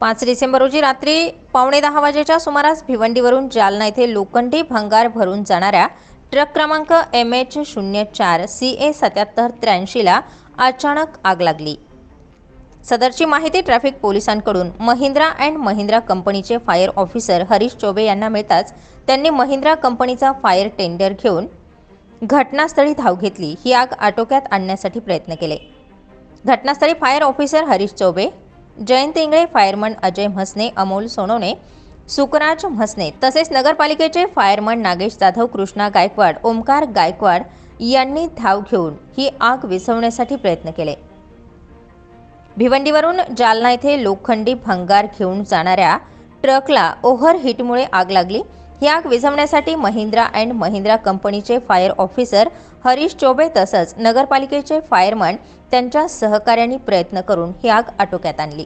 पाच डिसेंबर रोजी रात्री पावणे दहा वाजेच्या सुमारास भिवंडीवरून जालना येथे लोखंडी भंगार भरून जाणाऱ्या ट्रक क्रमांक एम एच शून्य चार सी ए सत्याहत्तर त्र्याऐंशीला अचानक आग लागली. सदरची माहिती ट्रॅफिक पोलिसांकडून महिंद्रा अँड महिंद्रा कंपनीचे फायर ऑफिसर हरीश चोबे यांना मिळताच त्यांनी महिंद्रा कंपनीचा फायर टेंडर घेऊन घटनास्थळी धाव घेतली. ही आग आटोक्यात आणण्यासाठी प्रयत्न केले. घटनास्थळी fire officer Harish Choubey Jayant Ingale fireman Ajay Mhasne Amol Sonawane Sukraj Mhasne तसेच नगरपालिकेचे फायरमन नागेश जाधव कृष्णा गायकवाड ओमकार गायकवाड यांनी धाव घेऊन ही आग विझवण्यासाठी प्रयत्न केले. भिवंडीवरून जालना येथे लोखंडी भंगार घेऊन जाणाऱ्या ट्रकला ओव्हर हिटमुळे आग लागली. ही आग विझवण्यासाठी महिंद्रा अँड महिंद्रा कंपनीचे फायर ऑफिसर हरीश चोबे तसंच नगरपालिकेचे फायरमन त्यांच्या सहकार्यांनी प्रयत्न करून ही आग आटोक्यात आणली.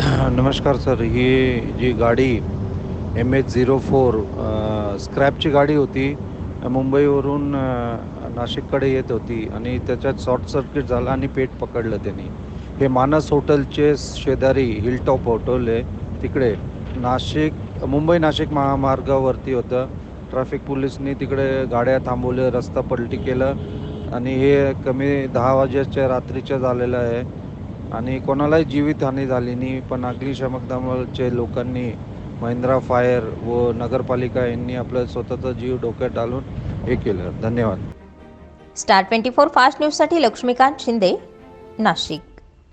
नमस्कार सर. ही जी गाडी एम एच झिरो फोर स्क्रॅपची गाडी होती. मुंबईवरून नाशिककडे येत होती आणि त्याच्यात शॉर्ट सर्किट झालं आणि पेट पकडलं त्यांनी. हे मानस हॉटेलचे शेजारी हिलटॉप हॉटेल आहे तिकडे. नाशिक मुंबई नाशिक महामार्गावरती होतं. ट्रॅफिक पोलिसनी तिकडे गाड्या थांबवल्या रस्ता पलटी केलं आणि हे कमी दहा वाजेच्या रात्रीचं झालेलं आहे. आणि कोणालाही जीवितहानी झाली नाही पण अग्निशामक दलाचे लोकांनी महिंद्रा फायर व नगरपालिका यांनी आपलं स्वतःचा जीव डोक्यात टालून हे केलं. धन्यवाद. स्टार ट्वेंटी फोर फास्ट न्यूजसाठी लक्ष्मीकांत शिंदे नाशिक.